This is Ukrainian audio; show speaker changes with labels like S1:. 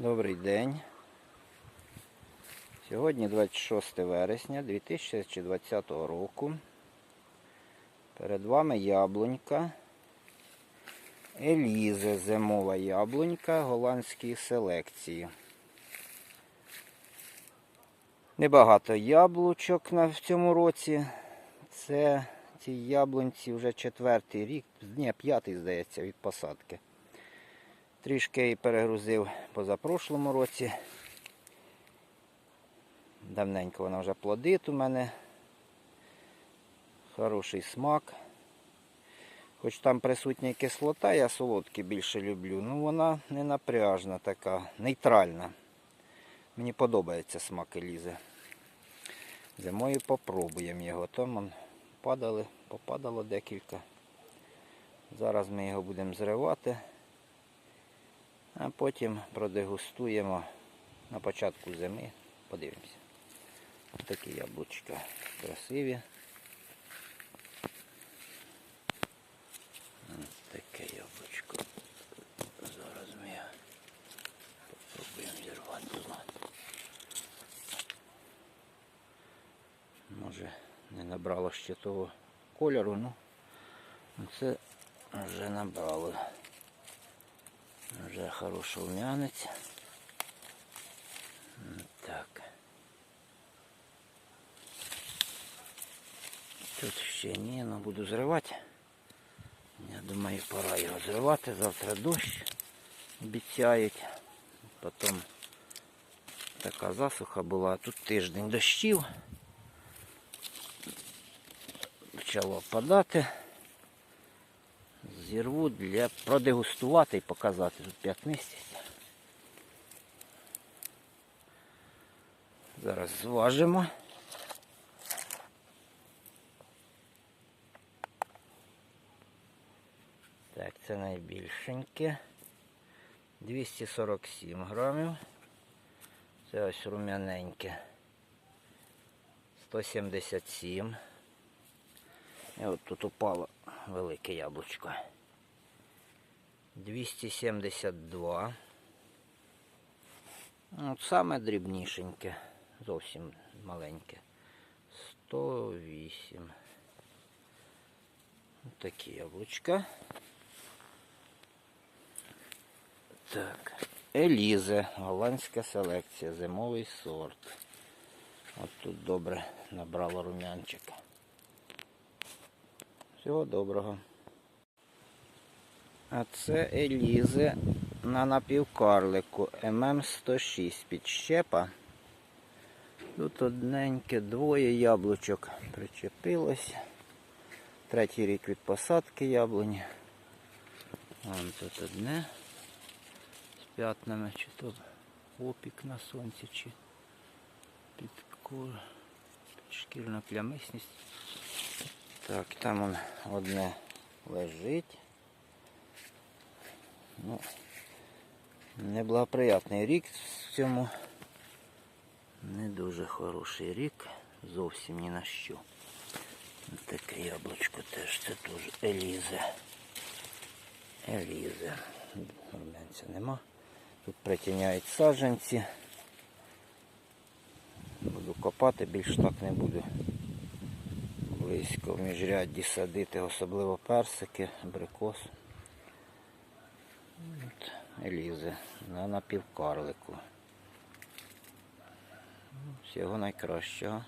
S1: Добрий день. Сьогодні 26 вересня 2020 року. Перед вами яблунька. Елізе зимова яблунька голландської селекції. Небагато яблучок в цьому році. Це ці яблунці вже четвертий рік, ні, п'ятий, здається, від посадки. Трішки її перегрузив позапрошлому році. Давненько вона вже плодить у мене. Хороший смак. Хоч там присутня кислота, я солодкі більше люблю. Ну вона не напряжна така, нейтральна. Мені подобається смак елізи. Зимою попробуємо його. Там попадало декілька. Зараз ми його будемо зривати. А потім продегустуємо на початку зими. Подивимося. Такі яблучка красиві. Ось таке яблучко. Зараз ми попробуємо зірвати. Може не набрало ще того кольору, ну це вже набрало. Вже хороший умянець. М, Так. Тут ще ні, але буду зривати. Я думаю, пора його зривати. Завтра дощ обіцяють. Потім така засуха була. Тут тиждень дощів. Почало падати зірву для продегустувати і показати. Тут п'ятнистість. Зараз зважимо. Так, це найбільшеньке. 247 грамів. Це ось рум'яненьке. 177. І от тут упало велике яблучко. 272. От саме дрібнішеньке, зовсім маленьке. 108. От такі яблучка. Так. Елізе, голландська селекція, зимовий сорт. От тут добре набрало рум'янчика. Всього доброго. А це Елізе на напівкарлику ММ106 підщепа. Тут одненьке, двоє яблучок причепилось. Третій рік від посадки яблуні. Вон тут одне з п'ятнами, чи то опік на сонці, чи підкур, підшкірна плямисність. Так, там он одне лежить. Ну, неблагоприятний рік в цьому. Не дуже хороший рік. Зовсім ні на що. Таке яблучко теж це теж Елізе. Елізе. Румянця нема. Тут притіняють саджанці. Буду копати, більш так не буду близько в міжрядді садити, особливо персики, абрикос. От, Елізе на напівкарлику. Всього найкращого.